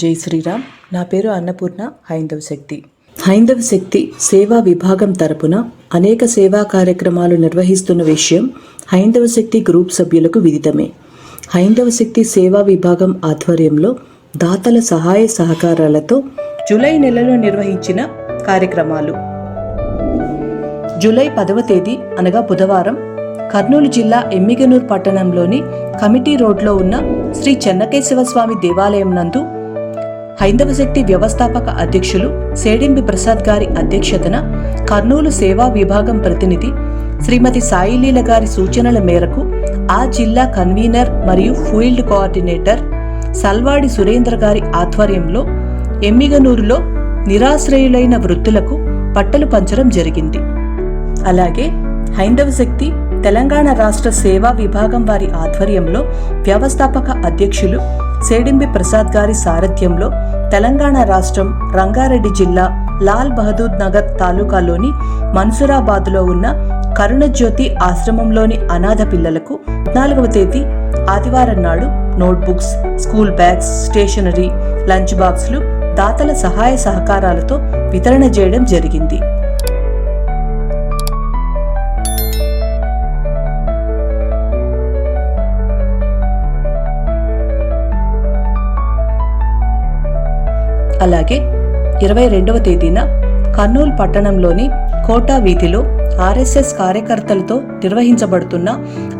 జై శ్రీరామ్. నా పేరు అన్నపూర్ణ హైందవ శక్తి. హైందవ శక్తి సేవా విభాగం తరపున అనేక సేవా కార్యక్రమాలు నిర్వహిస్తున్న విషయం హైందవ శక్తి గ్రూప్ సభ్యులకు విదితమే. హైందవ శక్తి సేవా విభాగం ఆధ్వర్యంలో దాతల సహాయ సహకారాలతో జూలై నెలలో నిర్వహించిన కార్యక్రమాలు. జూలై పదవ తేదీ అనగా బుధవారం కర్నూలు జిల్లా ఎమ్మిగనూర్ పట్టణంలోని కమిటీ రోడ్లో ఉన్న శ్రీ చెన్నకేశవ స్వామి దేవాలయం నందు హైందవ శక్తి వ్యవస్థాపక అధ్యక్షులు సేడింబి ప్రసాద్ గారి అధ్యక్షతన కర్నూలు సేవా విభాగం ప్రతినిధి శ్రీమతి సాయిలీల గారి సూచనల మేరకు ఆ జిల్లా కన్వీనర్ మరియు ఫీల్డ్ కోఆర్డినేటర్ సల్వాడి సురేంద్ర గారి ఆధ్వర్యంలో ఎమ్మిగనూరులో నిరాశ్రయులైన వృద్ధులకు పట్టలు పంచడం జరిగింది. అలాగే హైందవ శక్తి తెలంగాణ రాష్ట్ర సేవా విభాగం వారి ఆధ్వర్యంలో వ్యవస్థాపక అధ్యక్షులు సేడింబి ప్రసాద్ గారి సారథ్యంలో తెలంగాణ రాష్ట్రం రంగారెడ్డి జిల్లా లాల్ బహదూర్ నగర్ తాలూకాలోని మన్సురాబాద్లో ఉన్న కరుణజ్యోతి ఆశ్రమంలోని అనాథ పిల్లలకు పద్నాలుగవ తేదీ ఆదివారం నాడు notebooks school bags stationery lunch బాక్సులు దాతల సహాయ సహకారాలతో వితరణ చేయడం జరిగింది. అలాగే ఇరవై రెండవ తేదీన కర్నూలు పట్టణంలోని కోటా వీధిలో ఆర్ఎస్ఎస్ కార్యకర్తలతో నిర్వహించబడుతున్న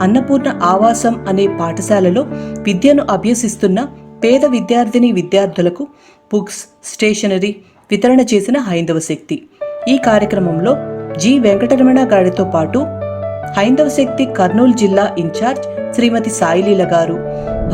అన్నపూర్ణ ఆవాసం అనే పాఠశాలలో విద్యను అభ్యసిస్తున్న పేద విద్యార్థిని విద్యార్థులకు బుక్స్ స్టేషనరీ వితరణ చేసిన హైందవ శక్తి. ఈ కార్యక్రమంలో జి. వెంకటరమణ గారితో పాటు హైందవ శక్తి కర్నూలు జిల్లా ఇన్ఛార్జ్ శ్రీమతి సాయిలీల గారు.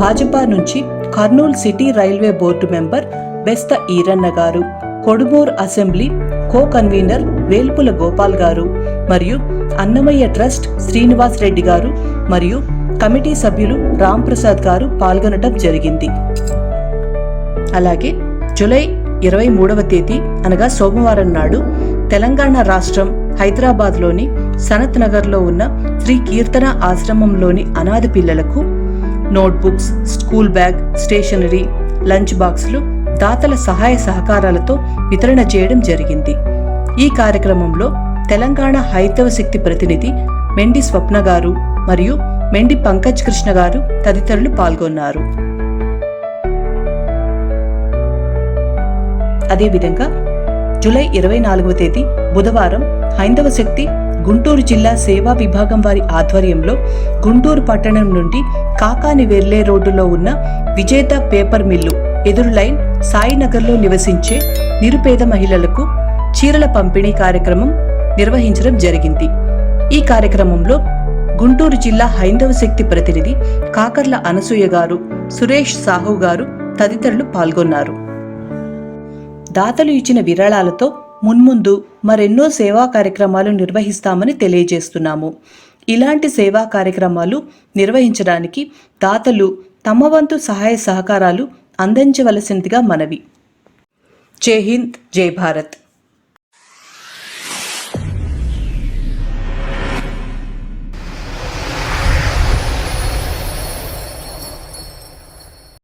భాజపా నుంచి Kurnool city railway board member Besta Eeranna గారు Kodumur assembly co convener Velpula Gopal గారు మరియు అన్నమయ్య ట్రస్ట్ శ్రీనివాస్ రెడ్డి గారు మరియు కమిటీ సభ్యులు రామ్ ప్రసాద్ గారు పాల్గొనడం జరిగింది. అలాగే జూలై ఇరవై మూడవ తేదీ అనగా సోమవారం నాడు తెలంగాణ రాష్ట్రం హైదరాబాద్లోని సనత్ నగర్లో ఉన్న శ్రీ కీర్తన ఆశ్రమంలోని అనాథ పిల్లలకు notebooks school bag stationery lunch బాక్సులు దాతల సహాయ సహకారాలతో వితరణ చేయడం జరిగింది. ఈ కార్యక్రమంలో తెలంగాణ హైందవ శక్తి ప్రతినిధి మెండి స్వప్న గారు మరియు మెండి పంకజ్ కృష్ణ గారు తదితరులు పాల్గొన్నారు. అదేవిధంగా జూలై ఇరవై నాలుగవ తేదీ బుధవారం హైందవ శక్తి గుంటూరు జిల్లా సేవా విభాగం వారి ఆధ్వర్యంలో గుంటూరు పట్టణం నుండి కాకాని వెర్లే రోడ్డులో ఉన్న విజేత పేపర్ మిల్లు ఎదురు లైన్ సాయినగర్లో నివసించే నిరుపేద మహిళలకు చీరల పంపిణీ కార్యక్రమం నిర్వహించడం జరిగింది. ఈ కార్యక్రమంలో గుంటూరు జిల్లా హైందవ శక్తి ప్రతినిధి కాకర్ల అనసూయ గారు సురేష్ సాహు గారు తదితరులు పాల్గొన్నారు. దాతలు ఇచ్చిన విరాళాలతో మున్ముందు మరెన్నో సేవా కార్యక్రమాలు నిర్వహిస్తామని తెలియజేస్తున్నాము. ఇలాంటి సేవా కార్యక్రమాలు నిర్వహించడానికి దాతలు తమ వంతు సహాయ సహకారాలు అందించవలసిందిగా మనవి. జై హింద్ జై భారత్.